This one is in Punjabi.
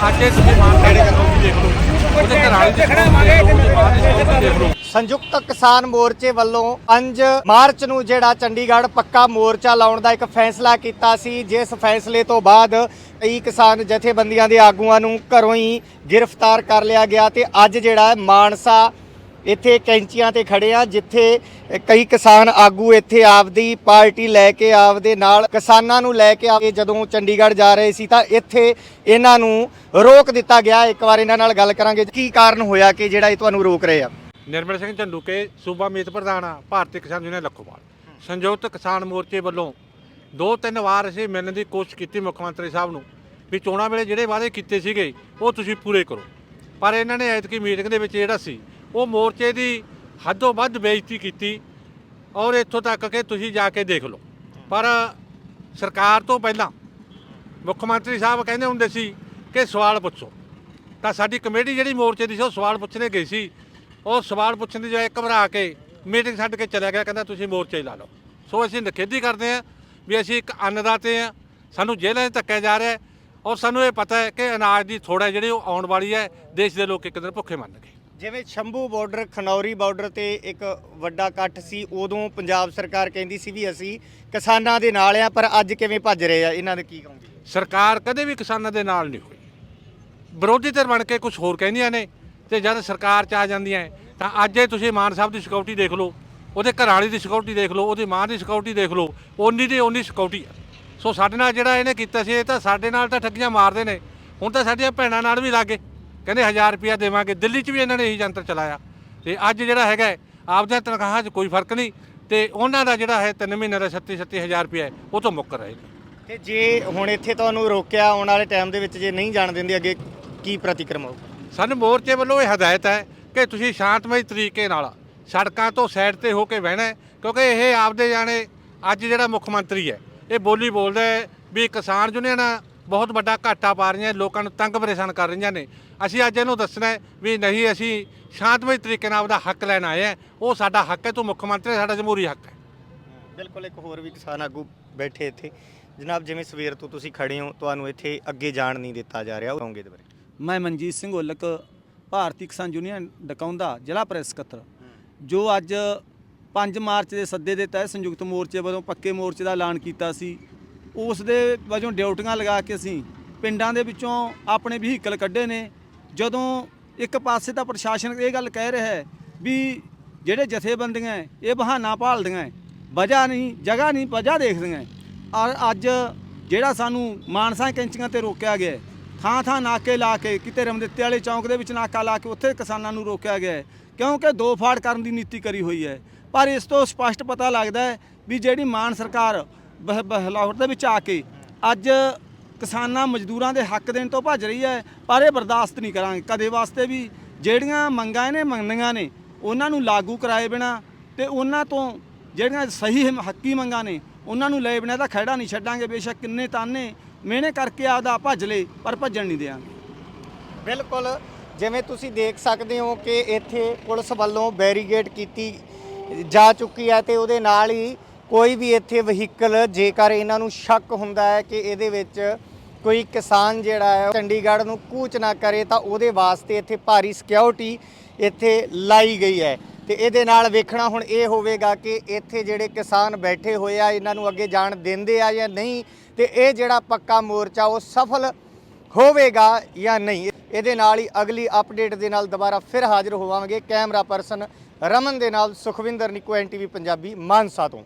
ਦੇਖ ਲਓ। ਉਹਦੇ ਘਰ ਵਾਲੀ ਦੇਖ ਲਓ। ਸੰਯੁਕਤ ਕਿਸਾਨ ਮੋਰਚੇ ਵੱਲੋਂ 5 ਮਾਰਚ ਨੂੰ ਜਿਹੜਾ ਚੰਡੀਗੜ੍ਹ ਪੱਕਾ ਮੋਰਚਾ ਲਾਉਣ ਦਾ ਇੱਕ ਫੈਸਲਾ ਕੀਤਾ ਸੀ ਜਿਸ ਫੈਸਲੇ ਤੋਂ ਬਾਅਦ ਕਈ ਕਿਸਾਨ ਜਥੇਬੰਦੀਆਂ ਦੇ ਆਗੂਆਂ ਨੂੰ ਘਰੋਂ ਹੀ ਗ੍ਰਿਫਤਾਰ ਕਰ ਲਿਆ ਗਿਆ ਤੇ ਅੱਜ ਜਿਹੜਾ ਮਾਨਸਾ ਇੱਥੇ ਕੈਂਚੀਆਂ ਤੇ ਖੜੇ ਆ, ਜਿੱਥੇ ਕਈ ਕਿਸਾਨ ਆਗੂ ਇੱਥੇ ਆਪਦੀ ਪਾਰਟੀ ਲੈ ਕੇ, ਆਪਦੇ ਨਾਲ ਕਿਸਾਨਾਂ ਨੂੰ ਲੈ ਕੇ ਆਏ ਜਦੋਂ ਚੰਡੀਗੜ੍ਹ ਜਾ ਰਹੇ ਸੀ, ਤਾਂ ਇੱਥੇ ਇਹਨਾਂ ਨੂੰ ਰੋਕ ਦਿੱਤਾ ਗਿਆ। ਇੱਕ ਵਾਰ ਇਹਨਾਂ ਨਾਲ ਗੱਲ ਕਰਾਂਗੇ, ਕੀ ਕਾਰਨ ਹੋਇਆ ਕਿ ਜਿਹੜਾ ਇਹ ਤੁਹਾਨੂੰ ਰੋਕ ਰਹੇ ਆ? ਨਿਰਮਲ ਸਿੰਘ ਝੰਡੂਕੇ, ਸੂਬਾ ਮੀਤ ਪ੍ਰਧਾਨ ਆ, ਭਾਰਤੀ ਕਿਸਾਨ ਯੂਨੀਅਨ ਲੱਖੋਵਾਲ। ਸੰਯੁਕਤ ਕਿਸਾਨ ਮੋਰਚੇ ਵੱਲੋਂ ਦੋ ਤਿੰਨ ਵਾਰ ਅਸੀਂ ਮਿਲਣ ਦੀ ਕੋਸ਼ਿਸ਼ ਕੀਤੀ ਮੁੱਖ ਮੰਤਰੀ ਸਾਹਿਬ ਨੂੰ, ਵੀ ਚੋਣਾਂ ਵੇਲੇ ਜਿਹੜੇ ਵਾਅਦੇ ਕੀਤੇ ਸੀਗੇ, ਉਹ ਤੁਸੀਂ ਪੂਰੇ ਕਰੋ। ਪਰ ਇਹਨਾਂ ਨੇ ਐਤਕੀ ਮੀਟਿੰਗ ਦੇ ਵਿੱਚ ਜਿਹੜਾ ਸੀ ਉਹ ਮੋਰਚੇ ਦੀ ਹੱਦੋਂ ਵੱਧ ਬੇਇੱਜ਼ਤੀ ਕੀਤੀ ਔਰ ਇੱਥੋਂ ਤੱਕ ਕਿ ਤੁਸੀਂ ਜਾ ਕੇ ਦੇਖ ਲਓ। ਪਰ ਸਰਕਾਰ ਤੋਂ ਪਹਿਲਾਂ ਮੁੱਖ ਮੰਤਰੀ ਸਾਹਿਬ ਕਹਿੰਦੇ ਹੁੰਦੇ ਸੀ ਕਿ ਸਵਾਲ ਪੁੱਛੋ। ਤਾਂ ਸਾਡੀ ਕਮੇਟੀ ਜਿਹੜੀ ਮੋਰਚੇ ਦੀ ਸੀ, ਉਹ ਸਵਾਲ ਪੁੱਛਣੇ ਗਈ ਸੀ। ਉਹ ਸਵਾਲ ਪੁੱਛਣ ਦੀ ਜਗ੍ਹਾ ਘਬਰਾ ਕੇ ਮੀਟਿੰਗ ਛੱਡ ਕੇ ਚਲਾ ਗਿਆ, ਕਹਿੰਦਾ ਤੁਸੀਂ ਮੋਰਚੇ ਹੀ ਲਾ ਲਓ। ਸੋ ਅਸੀਂ ਨਖੇਦੀ ਕਰਦੇ ਹਾਂ ਵੀ ਅਸੀਂ ਇੱਕ ਅੰਨਦਾਤੇ ਹਾਂ। ਸਾਨੂੰ ਜੇਲ੍ਹਾਂ 'ਚ ਧੱਕਿਆ ਜਾ ਰਿਹਾ ਔਰ ਸਾਨੂੰ ਇਹ ਪਤਾ ਹੈ ਕਿ ਅਨਾਜ ਦੀ ਥੋੜਾ ਜਿਹੜੀ ਉਹ ਆਉਣ ਵਾਲੀ ਹੈ, ਦੇਸ਼ ਦੇ ਲੋਕ ਇੱਕ ਦਿਨ ਭੁੱਖੇ ਮਰਨਗੇ। ਜਿਵੇਂ ਸ਼ੰਭੂ ਬਾਰਡਰ, ਖਨੌਰੀ ਬਾਰਡਰ ਤੇ ਇੱਕ ਵੱਡਾ ਇਕੱਠ ਸੀ, ਉਦੋਂ ਪੰਜਾਬ ਸਰਕਾਰ ਕਹਿੰਦੀ ਸੀ ਵੀ ਅਸੀਂ ਕਿਸਾਨਾਂ ਦੇ ਨਾਲ ਆ, ਪਰ ਅੱਜ ਕਿਵੇਂ ਭੱਜ ਰਹੇ ਆ? ਇਹਨਾਂ ਦੇ ਕੀ ਕਹੋਗੇ? ਸਰਕਾਰ ਕਦੇ ਵੀ ਕਿਸਾਨਾਂ ਦੇ ਨਾਲ ਨਹੀਂ ਹੋਈ। ਵਿਰੋਧੀ ਧਿਰ ਬਣ ਕੇ ਕੁਝ ਹੋਰ ਕਹਿੰਦੀਆਂ ਨੇ ਤੇ ਜਦ ਸਰਕਾਰ ਚ ਆ ਜਾਂਦੀਆਂ ਤਾਂ ਅੱਜ ਇਹ ਤੁਸੀਂ ਮਾਨ ਸਾਹਿਬ ਦੀ ਸਿਕਿਉਰਿਟੀ ਦੇਖ ਲਓ, ਉਹਦੇ ਘਰ ਵਾਲੀ ਦੀ ਸਿਕਿਉਰਿਟੀ ਦੇਖ ਲਓ, ਉਹਦੀ ਮਾਂ ਦੀ ਸਿਕਿਉਰਿਟੀ ਦੇਖ ਲਓ, ਓਨੀ ਦੀ ਓਨੀ ਸਿਕਿਉਰਿਟੀ ਆ। ਸੋ ਸਾਡੇ ਨਾਲ ਜਿਹੜਾ ਇਹਨੇ ਕੀਤਾ ਸੀ, ਇਹ ਤਾਂ ਸਾਡੇ ਨਾਲ ਤਾਂ ਠੱਗੀਆਂ ਮਾਰਦੇ ਨੇ, ਹੁਣ ਤਾਂ ਸਾਡੀਆਂ ਭੈਣਾਂ ਨਾਲ ਵੀ ਲੱਗੇ। ਕਹਿੰਦੇ 1000 ਰੁਪਿਆ ਦੇਵਾਂਗੇ। ਦਿੱਲੀ 'ਚ ਵੀ ਇਹਨਾਂ ਨੇ ਇਹੀ ਜੰਤਰ ਚਲਾਇਆ। ਤੇ ਅੱਜ ਜਿਹੜਾ ਹੈਗਾ ਆਪਦੀਆਂ ਤਨਖਾਹਾਂ 'ਚ ਕੋਈ ਫ਼ਰਕ ਨਹੀਂ। ਤੇ ਉਹਨਾਂ ਦਾ ਜਿਹੜਾ ਹੈ 3 ਮਹੀਨੇ ਦਾ 36 37000 ਰੁਪਿਆ ਉਹ ਤੋਂ ਮੁੱਕਰ ਰਹੇ ਤੇ ਜੇ ਹੁਣ ਇੱਥੇ ਤੁਹਾਨੂੰ ਰੋਕਿਆ ਆਉਣ ਵਾਲੇ ਟਾਈਮ ਦੇ ਵਿੱਚ ਜੇ ਨਹੀਂ ਜਾਣ ਦਿੰਦੇ ਅੱਗੇ ਕੀ ਪ੍ਰਤੀਕਰਮ ਹੋਊ? ਸਾਨੂੰ ਮੋਰਚੇ ਵੱਲੋਂ ਇਹ ਹਦਾਇਤ ਹੈ ਕਿ ਤੁਸੀਂ ਸ਼ਾਂਤਮਈ ਤਰੀਕੇ ਨਾਲ ਸੜਕਾਂ ਤੋਂ ਸਾਈਡ ਤੇ ਹੋ ਕੇ ਬਹਿਣਾ ਕਿਉਂਕਿ ਇਹ ਆਪਦੇ ਜਾਣੇ ਅੱਜ ਜਿਹੜਾ ਮੁੱਖ ਮੰਤਰੀ ਹੈ ਇਹ ਬੋਲੀ ਬੋਲਦਾ ਹੈ ਵੀ ਕਿਸਾਨ ਯੂਨੀਅਨਾਂ ਬਹੁਤ ਵੱਡਾ ਘਾਟਾ ਪਾ ਰਹੀਆਂ ਲੋਕਾਂ ਨੂੰ ਤੰਗ ਪਰੇਸ਼ਾਨ ਕਰ ਰਹੀਆਂ ਨੇ। ਅਸੀਂ ਅੱਜ ਇਹਨੂੰ ਦੱਸਣਾ ਵੀ ਨਹੀਂ ਅਸੀਂ ਸ਼ਾਂਤਮਈ ਤਰੀਕੇ ਨਾਲ ਆਪਦਾ ਹੱਕ ਲੈਣ ਆਏ ਹਾਂ। ਉਹ ਸਾਡਾ ਹੱਕ ਹੈ ਤੂੰ ਮੁੱਖ ਮੰਤਰੀ ਸਾਡਾ ਜਮਹੂਰੀ ਹੱਕ ਹੈ। ਬਿਲਕੁਲ ਇੱਕ ਹੋਰ ਵੀ ਕਿਸਾਨ ਆਗੂ ਬੈਠੇ ਇੱਥੇ। ਜਨਾਬ ਜਿਵੇਂ ਸਵੇਰ ਤੋਂ ਤੁਸੀਂ ਖੜੇ ਹੋ ਤੁਹਾਨੂੰ ਇੱਥੇ ਅੱਗੇ ਜਾਣ ਨਹੀਂ ਦਿੱਤਾ ਜਾ ਰਿਹਾ ਉਹ ਕਹੋਗੇ ਇਹਦੇ ਬਾਰੇ? ਮੈਂ ਮਨਜੀਤ ਸਿੰਘ ਔਲਕ ਭਾਰਤੀ ਕਿਸਾਨ ਯੂਨੀਅਨ ਡਕਾਉਂਦਾ ਜ਼ਿਲ੍ਹਾ ਪ੍ਰੈਸ ਸਕੱਤਰ। ਜੋ ਅੱਜ 5 ਮਾਰਚ ਦੇ ਸੱਦੇ ਦੇ ਤਹਿਤ ਸੰਯੁਕਤ ਮੋਰਚੇ ਵੱਲੋਂ ਪੱਕੇ ਮੋਰਚੇ ਦਾ ਐਲਾਨ ਕੀਤਾ ਸੀ ਉਸ ਦੇ ਵਜੋਂ ਡਿਊਟੀਆਂ ਲਗਾ ਕੇ ਅਸੀਂ ਪਿੰਡਾਂ ਦੇ ਵਿੱਚੋਂ ਆਪਣੇ ਵਹੀਕਲ ਕੱਢੇ ਨੇ। ਜਦੋਂ ਇੱਕ ਪਾਸੇ ਤਾਂ ਪ੍ਰਸ਼ਾਸਨ ਇਹ ਗੱਲ ਕਹਿ ਰਿਹਾ ਹੈ ਵੀ ਜਿਹੜੇ ਜਥੇਬੰਦੀਆਂ ਇਹ ਬਹਾਨਾ ਭਾਲਦੀਆਂ ਵਜ੍ਹਾ ਨਹੀਂ, ਜਗ੍ਹਾ ਨਹੀਂ, ਵਜ੍ਹਾ ਦੇਖਦੀਆਂ ਔਰ ਅੱਜ ਜਿਹੜਾ ਸਾਨੂੰ ਮਾਨਸਾ ਕੈਂਚੀਆਂ ਤੇ ਰੋਕਿਆ ਗਿਆ ਥਾਂ ਥਾਂ ਨਾਕੇ ਲਾ ਕੇ, ਕਿਤੇ ਰਮਦਿੱਤੇ ਵਾਲੇ ਚੌਂਕ ਦੇ ਵਿੱਚ ਨਾਕਾ ਲਾ ਕੇ, ਉੱਥੇ ਕਿਸਾਨਾਂ ਨੂੰ ਰੋਕਿਆ ਗਿਆ ਕਿਉਂਕਿ ਦੋ ਫਾੜ ਕਰਨ ਦੀ ਨੀਤੀ ਕਰੀ ਹੋਈ ਹੈ। ਪਰ ਇਸ ਤੋਂ ਸਪਸ਼ਟ ਪਤਾ ਲੱਗਦਾ ਹੈ ਵੀ ਜਿਹੜੀ ਮਾਨ ਸਰਕਾਰ ਬਹ- ਬਹਲਾਵਰ ਦੇ ਵਿੱਚ ਆ ਕੇ ਅੱਜ ਕਿਸਾਨਾਂ ਮਜ਼ਦੂਰਾਂ ਦੇ ਹੱਕ ਦੇਣ ਤੋਂ ਭੱਜ ਰਹੀ ਹੈ, ਪਰ ਇਹ ਬਰਦਾਸ਼ਤ ਨਹੀਂ ਕਰਾਂਗੇ। ਕਦੇ ਵਾਸਤੇ ਵੀ ਜਿਹੜੀਆਂ ਮੰਗਾਂ ਇਹਨੇ ਮੰਗਣੀਆਂ ਨੇ, ਉਹਨਾਂ ਨੂੰ ਲਾਗੂ ਕਰਾਏ ਬਿਨਾ ਤੇ ਉਹਨਾਂ ਤੋਂ ਜਿਹੜੀਆਂ ਸਹੀ ਹੱਕੀ ਮੰਗਾਂ ਨੇ, ਉਹਨਾਂ ਨੂੰ ਲਏ ਬਿਨਾ ਤਾਂ ਖੜਾ ਨਹੀਂ ਛੱਡਾਂਗੇ। ਬੇਸ਼ੱਕ ਕਿੰਨੇ ਤਾਨੇ ਮਿਹਨੇ ਕਰਕੇ ਆਪਦਾ ਭੱਜ ਲੇ ਪਰ ਭੱਜਣ ਨਹੀਂ ਦਿਆਂਗੇ। ਬਿਲਕੁਲ। ਜਿਵੇਂ ਤੁਸੀਂ ਦੇਖ ਸਕਦੇ ਹੋ ਕਿ ਇੱਥੇ ਪੁਲਿਸ ਵੱਲੋਂ ਬੈਰੀਗੇਡ ਕੀਤੀ ਜਾ ਚੁੱਕੀ ਹੈ ਤੇ ਉਹਦੇ ਨਾਲ ਹੀ ਕੋਈ ਵੀ ਇੱਥੇ ਵਹੀਕਲ, ਜੇਕਰ ਇਹਨਾਂ ਨੂੰ ਸ਼ੱਕ ਹੁੰਦਾ ਹੈ ਕਿ ਇਹਦੇ ਵਿੱਚ ਕੋਈ ਕਿਸਾਨ ਜਿਹੜਾ ਹੈ ਚੰਡੀਗੜ੍ਹ ਨੂੰ ਕੂਚ ਨਾ ਕਰੇ, ਤਾਂ ਉਹਦੇ ਵਾਸਤੇ ਇੱਥੇ ਭਾਰੀ ਸਿਕਿਉਰਿਟੀ ਇੱਥੇ ਲਾਈ ਗਈ ਹੈ। ਤੇ ਇਹਦੇ ਨਾਲ ਵੇਖਣਾ ਹੁਣ ਇਹ ਹੋਵੇਗਾ ਕਿ ਇੱਥੇ ਜਿਹੜੇ ਕਿਸਾਨ ਬੈਠੇ ਹੋਏ ਆ, ਇਹਨਾਂ ਨੂੰ ਅੱਗੇ ਜਾਣ ਦਿੰਦੇ ਆ ਜਾਂ ਨਹੀਂ, ਤੇ ਇਹ ਜਿਹੜਾ ਪੱਕਾ ਮੋਰਚਾ, ਉਹ ਸਫਲ ਹੋਵੇਗਾ ਜਾਂ ਨਹੀਂ। ਇਹਦੇ ਨਾਲ ਹੀ ਅਗਲੀ ਅਪਡੇਟ ਦੇ ਨਾਲ ਦੁਬਾਰਾ ਫਿਰ ਹਾਜ਼ਰ ਹੋਵਾਂਗੇ। ਕੈਮਰਾ ਪਰਸਨ ਰਮਨ ਦੇ ਨਾਲ ਸੁਖਵਿੰਦਰ ਨਿਕੋ ਐਨਟੀਵੀ ਪੰਜਾਬੀ, ਮਾਨਸਾ ਤੋਂ।